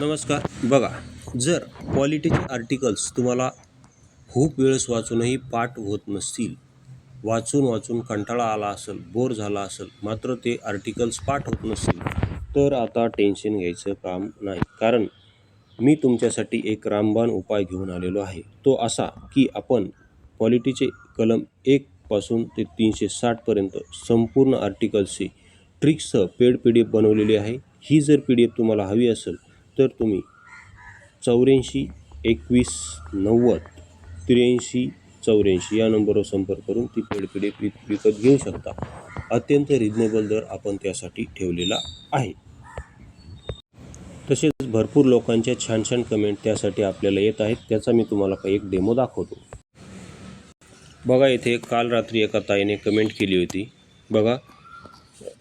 नमस्कार. बघा जर क्वालिटीचे आर्टिकल्स तुम्हाला खूप वेळेस वाचूनही पाठ होत नसतील वाचून वाचून कंटाळा आला असेल बोर झाला असेल मात्र ते आर्टिकल्स पाठ होत नसतील तर आता टेन्शन घ्यायचं काम नाही. कारण मी तुमच्यासाठी एक रामबाण उपाय घेऊन आलेलो आहे. तो असा की आपण क्वालिटीचे कलम एकपासून ते तीनशे साठपर्यंत संपूर्ण आर्टिकल्सची ट्रिक्ससह पेड पी डी एफ बनवलेली आहे. ही जर पी डी एफ तुम्हाला हवी असेल तर तुम्ही चौऱ्याऐंशी एकवीस नव्वद त्र्याऐंशी चौऱ्याऐंशी या नंबरवर संपर्क करून ती पेड पी विकत घेऊ शकता. अत्यंत रिजनेबल दर आपण त्यासाठी ठेवलेला आहे. तसेच भरपूर लोकांच्या छान छान कमेंट त्यासाठी आपल्याला येत आहेत. त्याचा मी तुम्हाला काही एक डेमो दाखवतो. बघा इथे काल रात्री एका ताईने कमेंट केली होती. बघा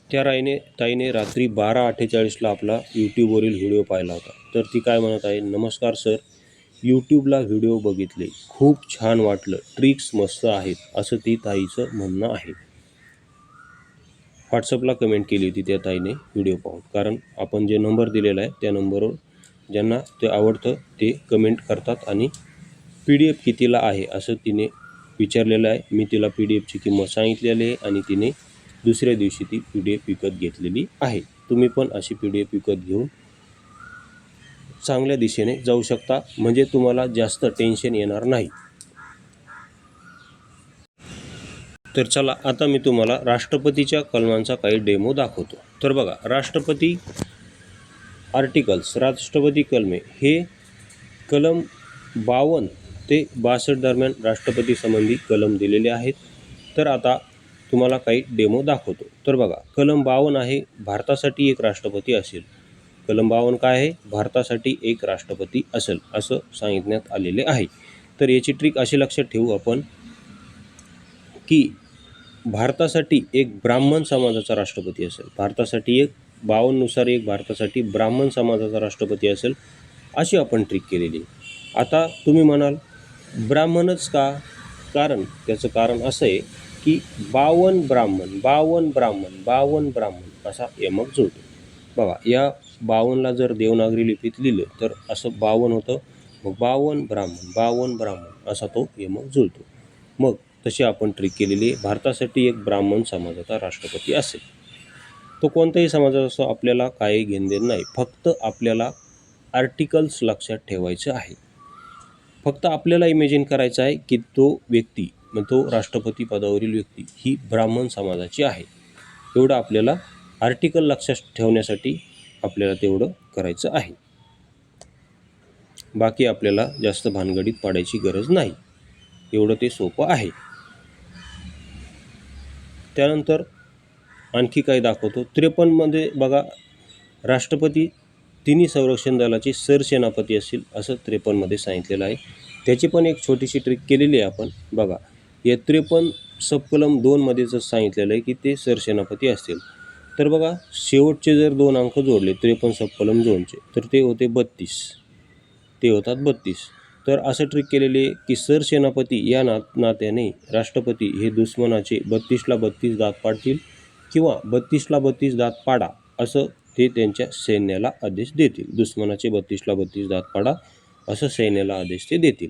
त्या राईने ताईने रात्री बारा अठ्ठेचाळीसला आपला यूट्यूबवरील व्हिडिओ पाहिला होता. तर ती काय म्हणत आहे नमस्कार सर यूट्यूबला व्हिडिओ बघितले. खूप छान वाटलं. ट्रिक्स मस्त आहेत असं ती ताईचं म्हणणं आहे. व्हॉट्सअपला कमेंट केली होती त्या ताईने व्हिडिओ पाहून. कारण आपण जे नंबर दिलेला आहे त्या नंबरवर ज्यांना ते आवडतं ते कमेंट करतात आणि पी डी एफ कितीला आहे असं तिने विचारलेलं आहे. मी तिला पी डी एफची किंमत सांगितलेली आहे आणि तिने दुसऱ्या दिवशी ती पी डी एफ विकत घेतलेली आहे. तुम्ही पण अशी पी डी एफ विकत घेऊन चांगल्या दिशेने जाऊ शकता. म्हणजे तुम्हाला जास्त टेन्शन येणार नाही. तर चला आता मी तुम्हाला राष्ट्रपतीच्या कलमांचा काही डेमो दाखवतो. तर बघा राष्ट्रपती आर्टिकल्स राष्ट्रपती कलमे हे कलम बावन्न ते बासष्ट दरम्यान राष्ट्रपती संबंधी कलम दिलेले आहेत. तर आता तुम्हाला काही डेमो दाखवतो. तर बघा कलम बावन्न आहे भारतासाठी एक राष्ट्रपती असेल. कलम बावन्न काय आहे? भारतासाठी एक राष्ट्रपती असेल असं सांगितण्यात आलेले आहे. तर याची ट्रिक अशी लक्षात ठेवू आपण की भारतासाठी एक ब्राह्मण समाजाचा राष्ट्रपती असेल. भारतासाठी एक बावन्ननुसार एक भारतासाठी ब्राह्मण समाजाचा राष्ट्रपती असेल अशी आपण ट्रिक केलेली आता तुम्ही म्हणाल ब्राह्मणच का? कारण त्याचं कारण असं आहे की बावन ब्राह्मण बावन ब्राह्मण बावन ब्राह्मण असा यमक जुळतो बघा या बावनला जर देवनागरी लिपीत लिहिलं तर असं बावन होतं. मग बावन ब्राह्मण बावन ब्राह्मण असा तो यमक जुळतो मग तशी आपण ट्रिक केलेली आहे भारतासाठी एक ब्राह्मण समाजाचा राष्ट्रपती असेल. तो कोणत्याही समाजाचा असो आपल्याला काही घेणदेण नाही. फक्त आपल्याला आर्टिकल्स लक्षात ठेवायचं आहे. फक्त आपल्याला इमेजिन करायचं आहे की तो व्यक्ती मग तो राष्ट्रपती पदावरील व्यक्ती ही ब्राह्मण समाजाची आहे. एवढं आपल्याला आर्टिकल लक्षात ठेवण्यासाठी आपल्याला तेवढं करायचं आहे. बाकी आपल्याला जास्त भानगडीत पाडायची गरज नाही. एवढं ते सोपं आहे. त्यानंतर आणखी काय दाखवतो. त्रेपन्नमध्ये बघा राष्ट्रपती तिन्ही संरक्षण दलाचे सरसेनापती असतील असं त्रेपन्नमध्ये सांगितलेलं आहे. त्याची पण एक छोटीशी ट्रिक केलेली आहे आपण. बघा त्रेपन्न सबकलम दोनमध्येच सांगितलेलं आहे की ते सरसेनापती असतील. तर बघा शेवटचे जर दोन अंक जोडले त्रेपन्न सबकलम दोनचे तर ते होते बत्तीस. ते होतात बत्तीस. तर असं ट्रिक केलेले आहे की सरसेनापती या ना नात्याने राष्ट्रपती हे दुश्मनाचे बत्तीसला बत्तीस दात पाडतील किंवा बत्तीसला बत्तीस दात पाडा असं ते त्यांच्या सैन्याला आदेश देतील. दुश्मनाचे बत्तीसला बत्तीस दात पाडा असं सैन्याला आदेश ते देतील.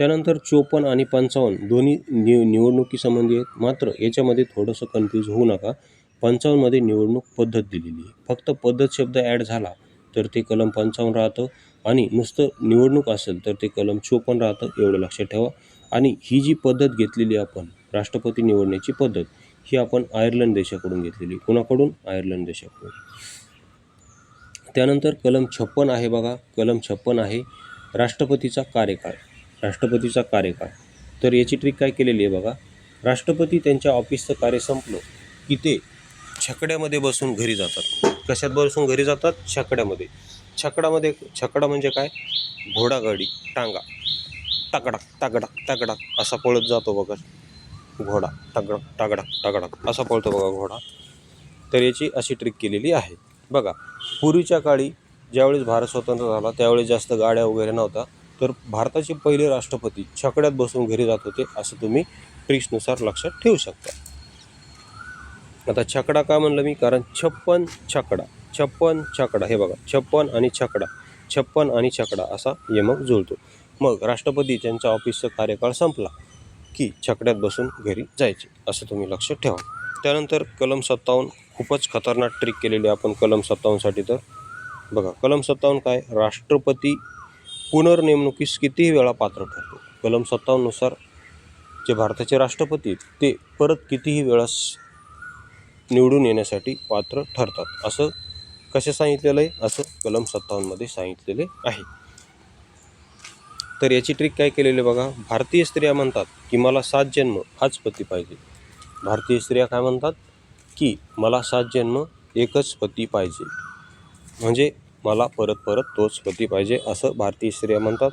त्यानंतर चोपन्न आणि पंचावन्न दोन्ही नि निवडणुकीसंबंधी आहेत. मात्र याच्यामध्ये थोडंसं कन्फ्यूज होऊ नका. पंचावन्नमध्ये निवडणूक पद्धत दिलेली आहे. फक्त पद्धत शब्द ॲड झाला तर ते कलम पंचावन्न राहतं आणि नुसतं निवडणूक असेल तर ते कलम चोपन्न राहतं एवढं लक्षात ठेवा. आणि ही जी पद्धत घेतलेली आपण राष्ट्रपती निवडण्याची पद्धत ही आपण आयर्लंड देशाकडून घेतलेली कुणाकडून? आयर्लंड देशाकडून. त्यानंतर कलम छप्पन आहे बघा. कलम छप्पन आहे राष्ट्रपतीचा कार्यकाळ. राष्ट्रपतीचा कार्यकाळ. तर याची ट्रिक काय केलेली आहे बघा. राष्ट्रपती त्यांच्या ऑफिसचं कार्य संपलं की ते छकड्यामध्ये बसून घरी जातात. कशात बसून घरी जातात? छकड्यामध्ये. छकडामध्ये छकडा म्हणजे काय? घोडागाडी टांगा. टाकडाक टाकडाक टाकडाक असा पळत जातो बघा. घोडा टाकडाक टाकडाक टाकडाक असा पळतो बघा घोडा. तर याची अशी ट्रिक केलेली आहे. बघा पूर्वीच्या काळी ज्यावेळेस भारत स्वतंत्र झाला त्यावेळेस जास्त गाड्या वगैरे नव्हता तर भारताचे पहिले राष्ट्रपती छकड्यात बसून घरी जात होते असं तुम्ही ट्रिक्सनुसार लक्षात ठेवू शकता. आता छकडा का म्हणलं मी? कारण छप्पन छकडा छप्पन छकडा हे बघा छप्पन आणि छकडा छप्पन आणि छकडा असा यमक जुळतो. मग राष्ट्रपती त्यांचा ऑफिसचा कार्यकाळ संपला की छकड्यात बसून घरी जायचे असं तुम्ही लक्षात ठेवा. त्यानंतर कलम सत्तावन्न खूपच खतरनाक ट्रिक केलेली आपण कलम सत्तावन्नसाठी तर. बघा कलम सत्तावन्न काय? राष्ट्रपती पुनर्नेमणुकीस कितीही वेळा पात्र ठरतो कलम सत्तावन्ननुसार जे भारताचे राष्ट्रपती आहेत ते परत कितीही वेळास निवडून येण्यासाठी पात्र ठरतात. असं कसे सांगितलेलं आहे? असं कलम सत्तावन्नमध्ये सांगितलेले आहे. तर याची ट्रिक काय केलेली आहे बघा. भारतीय स्त्रिया म्हणतात की मला सात जन्म हाच पती पाहिजे. भारतीय स्त्रिया काय म्हणतात? की मला सात जन्म एकच पती पाहिजे. म्हणजे मला परत परत तोच पती पाहिजे असं भारतीय स्त्रिया म्हणतात.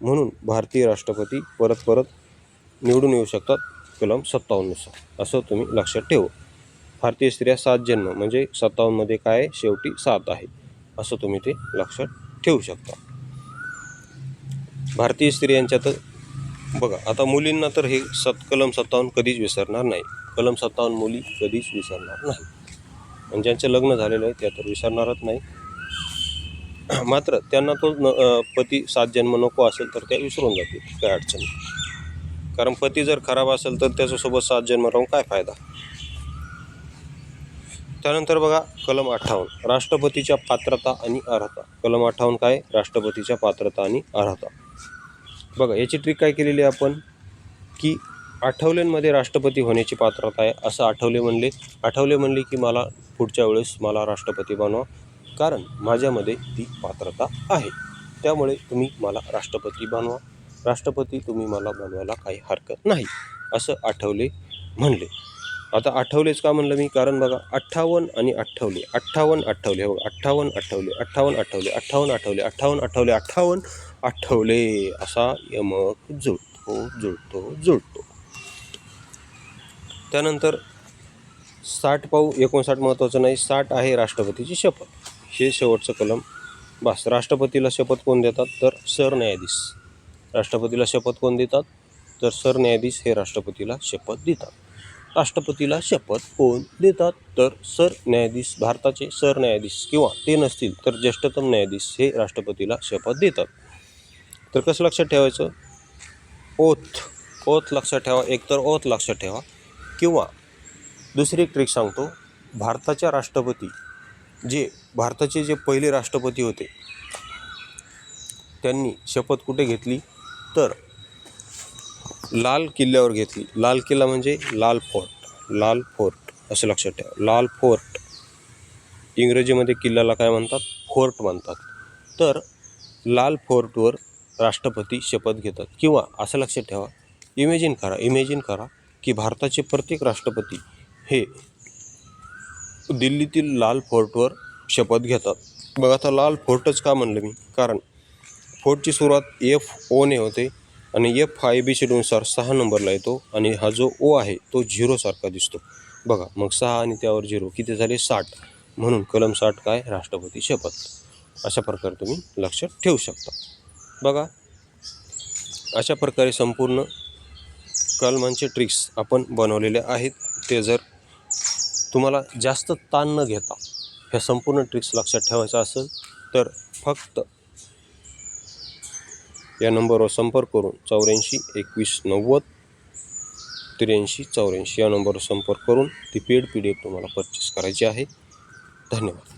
म्हणून भारतीय राष्ट्रपती परत परत निवडून येऊ शकतात कलम सत्तावन्नुसार असं तुम्ही लक्षात ठेवू. भारतीय स्त्रिया सात जन्म म्हणजे सत्तावन्नमध्ये काय आहे? शेवटी सात आहे. असं तुम्ही ते लक्षात ठेवू शकता. भारतीय स्त्रियांच्या तर बघा आता मुलींना तर हे सत कलम सत्तावन्न कधीच विसरणार नाही. कलम सत्तावन्न मुली कधीच विसरणार नाही. आणि ज्यांचं लग्न झालेलं आहे त्या तर विसरणारच नाही. मात्र त्यांना तो न पती सात जन्म नको असेल तर त्या विसरून जातील काय अडचण नाही. कारण पती जर खराब असेल तर त्याच्यासोबत सात जन्म राहून काय फायदा? त्यानंतर बघा कलम अठ्ठावन्न. राष्ट्रपतीच्या पात्रता आणि अर्हता. कलम अठ्ठावन्न काय? राष्ट्रपतीच्या पात्रता आणि अर्हता. बघा याची ट्रिक काय केलेली आहे आपण? की आठवलेंमध्ये राष्ट्रपती होण्याची पात्रता आहे असं आठवले म्हणले. आठवले म्हणले की मला पुढच्या वेळेस मला राष्ट्रपती बनवा. कारण माझ्यामध्ये ती पात्रता आहे. त्यामुळे तुम्ही मला राष्ट्रपती बनवा. राष्ट्रपती तुम्ही मला बनवायला काही हरकत नाही असं आठवले म्हणले. आता आठवलेच का म्हणलं मी? कारण बघा अठ्ठावन्न आणि अठ्ठावले अठ्ठावन्न आठवले बघा अठ्ठावन्न आठवले अठ्ठावन्न आठवले अठ्ठावन्न आठवले अठ्ठावन्न आठवले अठ्ठावन्न आठवले असा यमक जुळतो जुळतो जुळतो. त्यानंतर साठ पाऊ एकोणसाठ महत्त्वाचं नाही साठ आहे राष्ट्रपतीची शपथ. हे शेवटचं कलम. बस राष्ट्रपतीला शपथ कोण देतात? तर सरन्यायाधीश. राष्ट्रपतीला शपथ कोण देतात? तर सरन्यायाधीश हे राष्ट्रपतीला शपथ देतात. राष्ट्रपतीला शपथ कोण देतात? तर सरन्यायाधीश भारताचे सरन्यायाधीश किंवा ते नसतील तर ज्येष्ठतम न्यायाधीश हे राष्ट्रपतीला शपथ देतात. तर कसं लक्षात ठेवायचं? ओथ. ओथ लक्षात ठेवा. एकतर ओथ लक्षात ठेवा. किंवा दुसरी एक ट्रिक सांगतो. भारताच्या राष्ट्रपती जे भारताचे जे पहिले राष्ट्रपती होते त्यांनी शपथ कुठे घेतली? तर लाल किल्ल्यावर घेतली. लाल किल्ला म्हणजे लाल फोर्ट. लाल फोर्ट असं लक्षात ठेवा. लाल फोर्ट. इंग्रजीमध्ये किल्ल्याला काय म्हणतात? फोर्ट म्हणतात. तर लाल फोर्टवर राष्ट्रपती शपथ घेतात. किंवा असं लक्षात ठेवा इमेजिन करा इमेजिन करा की भारताचे प्रत्येक राष्ट्रपती हे दिल्लीतील लाल फोर्टवर शपथ घेतात. बघा आता लाल फोर्टच का म्हणलं मी? कारण फोर्टची सुरुवात एफ ओने होते आणि एफ आय बी शेड्यूलनुसार सहा नंबरला येतो आणि हा जो ओ आहे तो झिरोसारखा दिसतो. बघा मग सहा आणि त्यावर झिरो किती झाले? साठ. म्हणून कलम साठ काय? राष्ट्रपती शपथ. अशा प्रकारे तुम्ही लक्षात ठेवू शकता. बघा अशा प्रकारे संपूर्ण कलमांचे ट्रिक्स आपण बनवलेले आहेत. ते जर तुम्हाला जास्त ताण न घेता ह्या संपूर्ण ट्रिक्स लक्षात ठेवायचा असेल तर फक्त या नंबरवर संपर्क करून चौऱ्याऐंशी एकवीस नव्वद त्र्याऐंशी चौऱ्याऐंशी या नंबरवर संपर्क करून ती पेड पी डी एफ तुम्हाला परचेस करायची आहे. धन्यवाद.